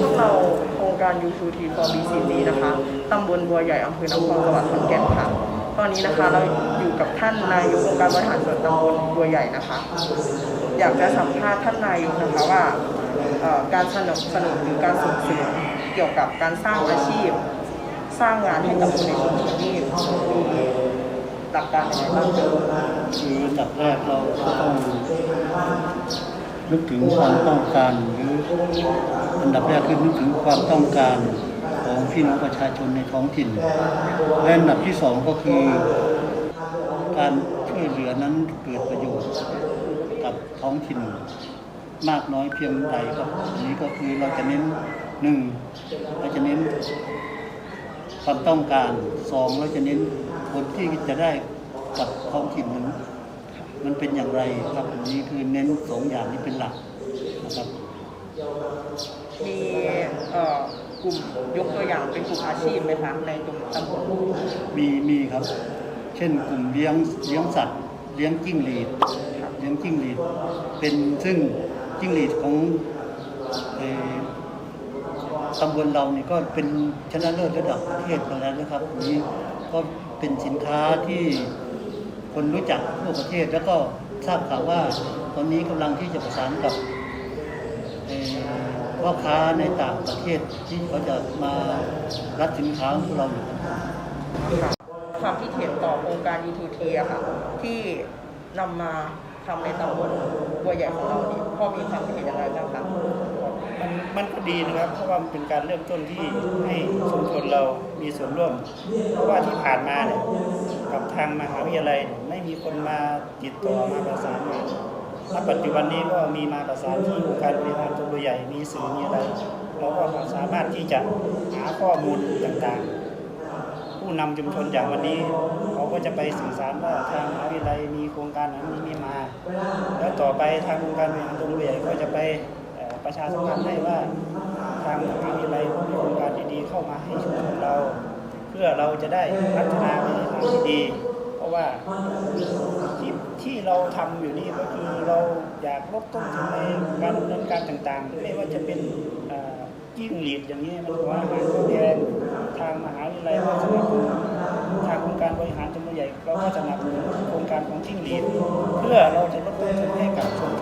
พวกเราโครงการ u ู t ี for BCC นะคะ ตำบลบัวใหญ่อำเภอนครสวรรค์ขอนแก่นค่ะ ตอนนี้นะคะเราอยู่กับท่านนายกองค์การบริหารส่วนตำบลบัวใหญ่นะคะ อยากจะสัมภาษณ์ท่านนายกนะคะว่าการสนับสนุนหรือการส่งเสริมเกี่ยวกับการสร้างอาชีพ สร้างงานให้กับคนในชุมชนนี่มีหลักการอะไรบ้างคืออันดับแรกเราต้อง นึกถึงความต้องการหรืออันดับแรกคือนึกถึงความต้องการของพี่น้องประชาชนในท้องถิ่น และอันดับที่สองก็คือ การช่วยเหลือนั้นเกิดประโยชน์กับท้องถิ่นมากน้อยเพียงใดครับนนี้ก็คือเราจะเน้นหนึ่งเราจะเน้นความต้องการสองเราจะเน้นผลที่จะได้กับท้องถิ่นนั้น มันเป็นอย่างไรครับอันนี้คือเน้นสองอย่างนี้เป็นหลักนะครับมีเอ่อกลุ่มยกตัวอย่างเป็นกลุ่มอาชีพไหมคะในตรงตำบลมีมีครับ เช่นกลุ่มเลี้ยงเลี้ยงสัตว์ เลี้ยงจิ้งหรีดเลี้ยงจิ้งหรีดเป็นซึ่งจิ้งหรีดของเอ่อตำบลเรานี่ก็เป็นชนะเลิศระดับประเทศมาแล้วนะครับอันนี้ก็เป็นสินค้าที่ คนรู้จักทั่วประเทศ แล้วก็ทราบข่าวว่าตอนนี้กำลังที่จะประสานกับพ่อค้าในต่างประเทศที่เขาจะมารับสินค้าของเราอยู่ค่ะความคิดเห็นต่อโครงการ E2T อะค่ะ ที่นำมาทำในตำบลบัวใหญ่ของเรานี่พ่อมีความคิดเห็นอย่างไรบ้างคะ มันก็ดีนะครับ เพราะว่ามันเป็นการเริ่มต้นที่ให้ชุมชนเรามีส่วนร่วม เพราะว่าที่ผ่านมาเนี่ยกับทางมหาวิทยาลัยไม่มีคนมาติดต่อมาประสานงานณปัจจุบันนี้ก็มีมาประสานที่องค์การบริหารตัวใหญ่ มีสื่อมีอะไร เราก็สามารถที่จะหาข้อมูลต่างๆ ผู้นำชุมชนอย่างวันนี้เขาก็จะไปสื่อสารว่าทางมหาวิทยาลัยมีโครงการนั้นนี้มีมา แล้วต่อไปทางองค์การบริหารตัวใหญ่ก็จะไป ประชาสัมพันธ์ให้ว่าทางมหาวิทยาลัยก็มีโครงการดีๆเข้ามาให้ชุมชนเรา เพื่อเราจะได้พัฒนาไปในทางที่ดี เพราะว่าที่ที่เราทำอยู่นี่ก็คือเราอยากลดต้นทุนในการดำเนินการต่างๆ ไม่ว่าจะเป็นเอ่อจิ้งหรีดอย่างนี้มันหัวอาหารแพงทางมหาวิทยาลัยก็สนับสนุนทางองค์การบริหารจังหวัดใหญ่เราก็สนับสนุนโครงการของจิ้งหรีดเพื่อเราจะลดต้นทุนให้กับชุมชน